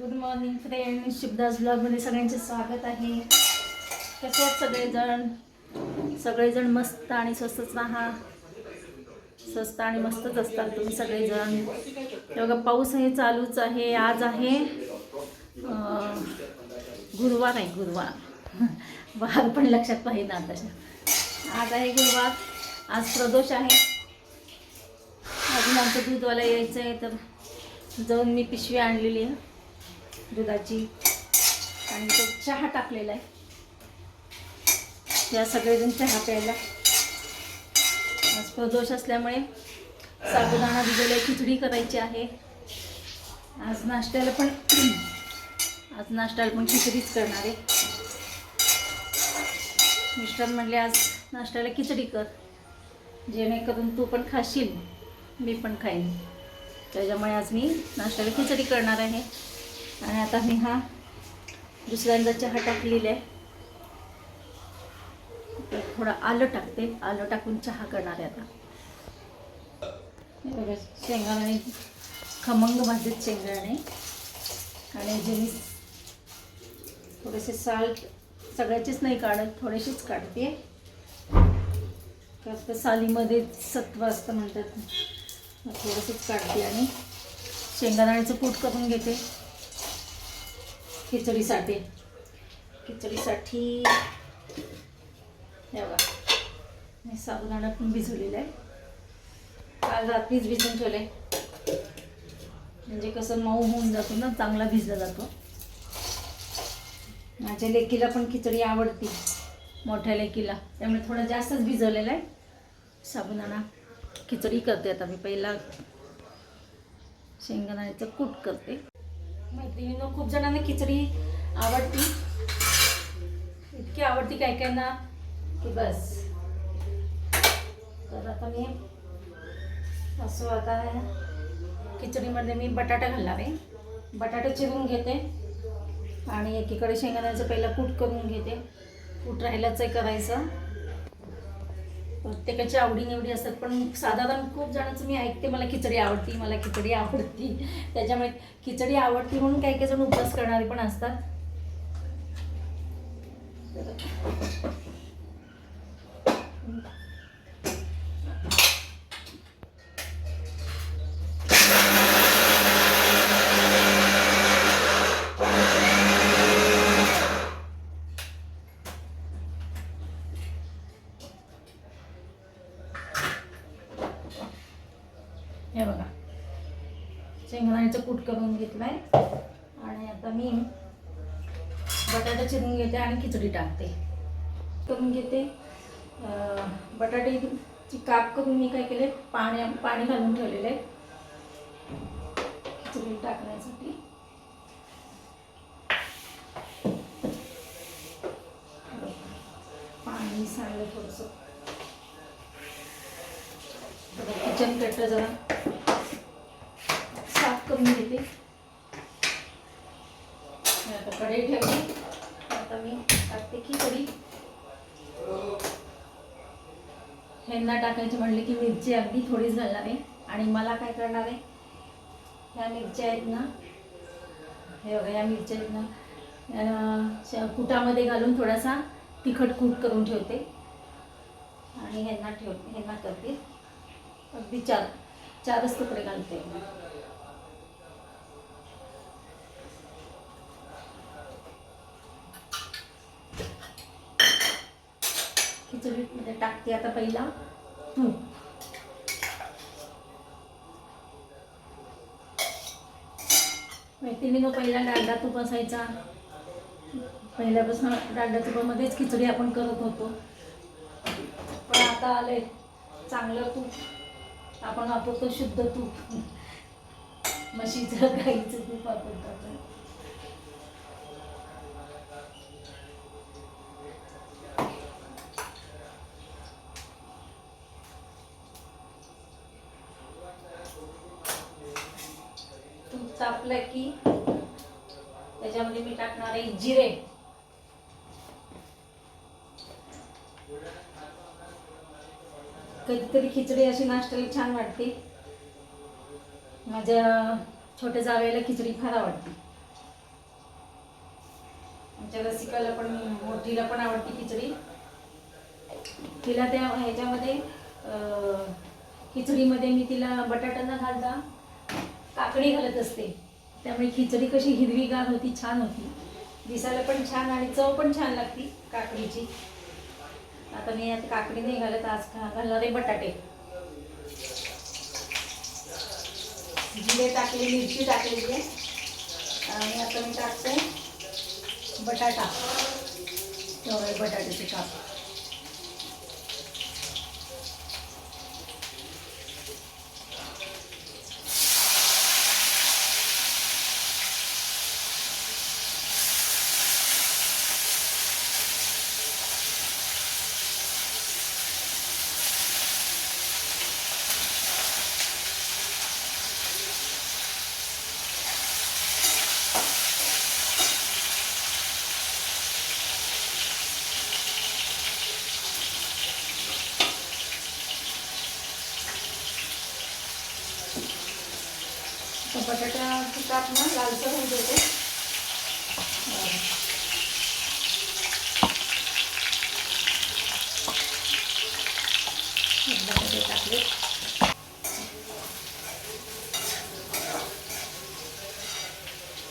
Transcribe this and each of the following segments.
Good morning friend Shivdas ब्लॉगमध्ये सगळ्यांचे स्वागत आहे. कसे आहेत सगळेजण? सगळेजण मस्त आणि स्वस्तच राहा स्वस्त आणि मस्तच असतात तुम्ही सगळेजण. तेव्हा पाऊस हे चालूच आहे आज आहे गुरुवार आहे गुरुवार. वार पण लक्षात पाहिजे आता. आज आहे गुरुवार आज प्रदोष आहे. अजून आमचं दूधवाला यायचं आहे तर जाऊन मी पिशवी आणलेली आहे. दुधाची. आणि तो चहा टाकलेला आहे. या सगळेजण चहा प्यायला. आज प्रदोष असल्यामुळे साबुदाणा भिजवले खिचडी करायची आहे. आज नाश्त्याला पण आज नाश्त्याला पण खिचडीच करणार आहे. मिस्टर म्हणले आज नाश्त्याला खिचडी कर. जेणेकरून तू पण खाशील मी पण खाईन. त्याच्यामुळे आज मी नाश्त्याला खिचडी करणार आहे. आणि आता मी हा दुसऱ्यांदा चहा टाकलेला आहे. तर थोडं आलं टाकते. आलं टाकून चहा करणार आहे आता. हे शेंगाणे खमंग भाजत शेंगाणे आणि जे थोडेसे साल्ट सगळ्याचेच नाही काढत थोडेसेच काढते. कारण सालीमध्ये सत्व असतं म्हणतात. थोडंसंच काढते आणि शेंगादाण्याचं कूट करून घेते. खिचडीसाठी. खिचडीसाठी बघा मी साबुदाणा पण भिजवलेला आहे. काल रात्रीच भिजून ठेवले म्हणजे कसं मऊ होऊन जातो ना चांगला भिजला जातो. माझ्या लेकीला पण खिचडी आवडती मोठ्या लेकीला. त्यामुळे थोडं जास्तच भिजवलेलं आहे. साबुदाणा खिचडी करते आता मी पहिला शेंगदाण्याचं कूट करते. मैत्रिणीनं खूप जणांना खिचडी आवडती. इतकी आवडती काय काय ना की बस. तर आता मी असं आता खिचडीमध्ये मी बटाटा घालणार आहे. बटाटे चिरून घेते आणि एकीकडे शेंगदाण्याचं पहिलं कूट करून घेते. कूट राहिल्याचं करायचं. प्रत्येकाची आवडीनिवडी असतात. पण साधारण खूप जणांचं मी ऐकते मला खिचडी आवडती मला खिचडी आवडती. त्याच्यामुळे खिचडी आवडती म्हणून काही काही जण उपवास करणारे पण असतात हे बघा शेंगदाण्याचं कूट करून घेतलाय आणि आता मी बटाटा चिरून घेते आणि खिचडी टाकते. करून घेते. बटाट्याची काप करून मी काय केले पाणी पाणी घालून ठेवलेलं. आहे खिचडी टाकण्यासाठी. पाणी सांगलं थोडंसं. किचन कट्टा जरा साफ करून घेते. आता कढई ठेवली मी टाकते खिचडी ह्यांना टाकायची म्हणले की मिरची अगदी थोडीच घालणार आहे. आणि मला काय करणार आहे? ह्या मिरच्या आहेत ना हे बघा या मिरच्या आहेत ना कुटामध्ये घालून थोडासा तिखट कूट करून ठेवते. आणि ह्यांना ठेव ह्यांना करते. अगदी चार चारच तुकडे घालते. खिचडीमध्ये टाकते आता पहिला. तूप मैत्रिणीनं पहिला डालडा तूप असायचा पहिल्यापासून डालडा तुपामध्येच खिचडी आपण करत होतो. पण आता आले चांगलं तूप. आपण वापरतो शुद्ध तूप. म्हशीचं गाईचं तूप वापरतो आपण. तूप की त्याच्यामध्ये मी टाकणार आहे जिरे. कधीतरी खिचडी अशी नाश्त्याला छान वाटते. माझ्या छोट्या जावेला खिचडी फार आवडते. आमच्या रसिकाला पण मोठीला पण आवडते खिचडी. तिला त्या ह्याच्यामध्ये खिचडीमध्ये मी तिला बटाटा न घालता. काकडी घालत असते. त्यामुळे खिचडी कशी हिरवीगार होती छान होती. दिसायला पण छान आणि चव पण छान लागती काकडीची. आता मी आता काकडी नाही घालत आज घालणार आहे बटाटे. जिरे टाकले मिरची टाकलेली आहे. आणि आता मी टाकते बटाटा. तेवढे बटाट्याचे काप. बटाट्याचं काप ना लालसर होऊ देते. बटाटे टाकले.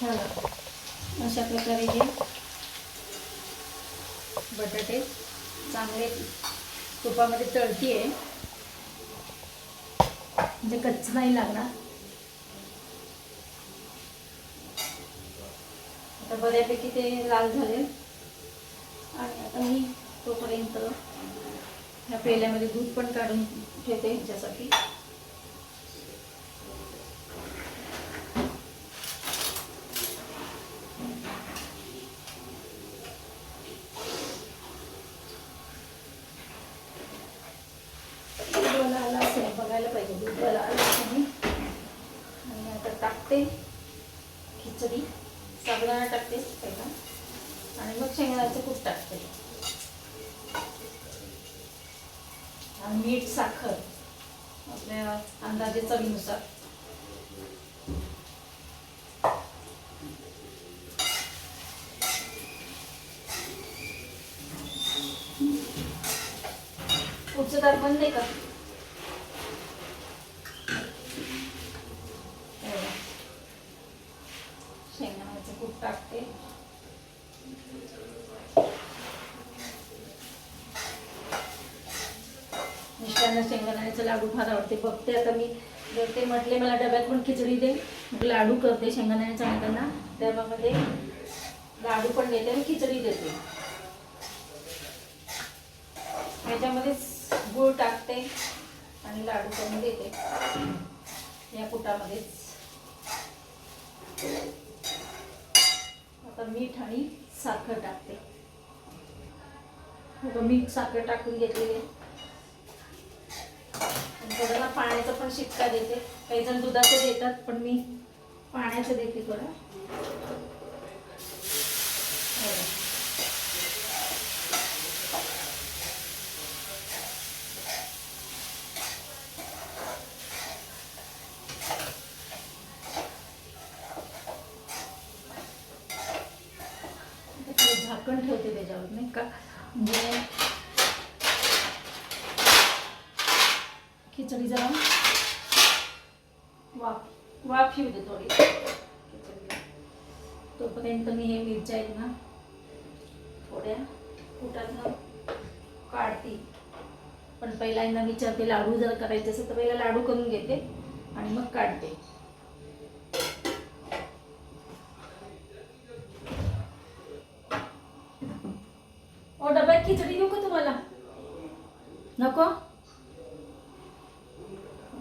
झालं अशा प्रकारे हे बटाटे चांगले तुपामध्ये तळती आहे म्हणजे कच्च नाही लागणार. तर बऱ्यापैकी ते लाल झाले. आणि आता मी तोपर्यंत ह्या पेल्यामध्ये दूध पण काढून ठेवते ह्याच्यासाठी. बघायला पाहिजे. दूधवाला आला आणि आता टाकते खिचडी. साबुदाणा टाकते पहिला आणि मग शेंगदाण्याचं कूट टाकते. आणि मीठ साखर आपल्या अंदाजे चवीनुसार. पुढचं दार बंद आहे का हे बघा. शेंगदाण्याचं कूट टाकते त्यांना शेंगदाण्याचं लाडू फार आवडते. बघते आता मी. जर ते म्हटले मला डब्यात पण खिचडी दे मग लाडू करते शेंगदाण्याच्या आणताना डब्यामध्ये लाडू पण देते आणि खिचडी देते. ह्याच्यामध्येच गूळ टाकते आणि लाडू करून देते. या कुटामध्येच. आता मीठ आणि साखर टाकते. मीठ साखर टाकून घेतलेली आहे. थोडा ना पाण्याचा पण शिक्का देते काही जण दुधाचं देतात पण मी पाण्याचं देते हो. थोडं झाकण ठेवते त्याच्यावर नाही का म्हणजे खिचडी जरा. वाफ वाफ येऊ दे थोडी. खिचडी. तोपर्यंत मी हे मिरच्या आहेत ना थोड्या कुटातनं काढते. पण पहिल्यांदा विचारते लाडू जर करायचे असेल तर पहिला लाडू करून घेते आणि मग काढते. ओ डब्यात खिचडी देऊ का तुम्हाला. नको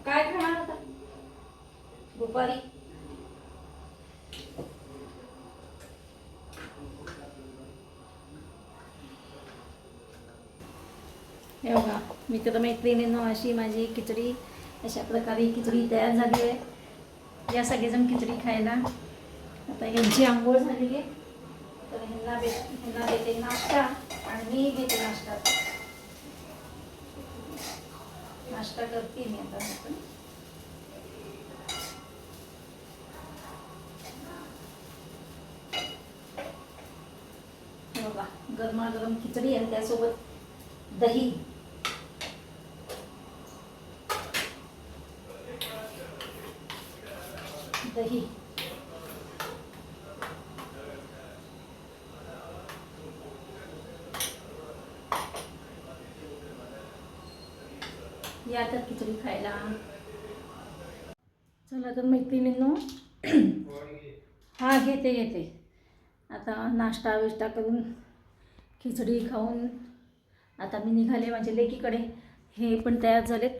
काय खाणार आता दुपारी हे बघा मित्रमैत्रिणींनो अशी माझी खिचडी अशा प्रकारे खिचडी तयार झाली आहे. या सगळेजण खिचडी खायला. आता यांची आंघोळ झालेली आहे. तर ह्यांना बे ह्यांना देते नाश्ता आणि मी देते नाश्ता. नाश्ता करते मी आता मी पण गरमागरम खिचडी आणि त्यासोबत दही. दही. या तर खिचडी खायला. चला तर मैत्रिणींनो हा घेते घेते. आता नाश्ता विष्टा करून खिचडी खाऊन आता मी निघाले माझ्या लेकीकडे. हे पण तयार झालेत.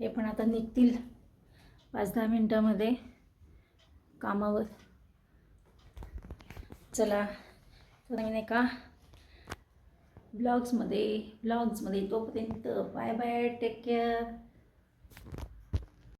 हे पण आता निघतील पाच दहा मिनटामध्ये कामावर. चला तर मी नाही का ब्लॉग्समध्ये ब्लॉग्समध्ये तोपर्यंत बाय बाय टेक केअर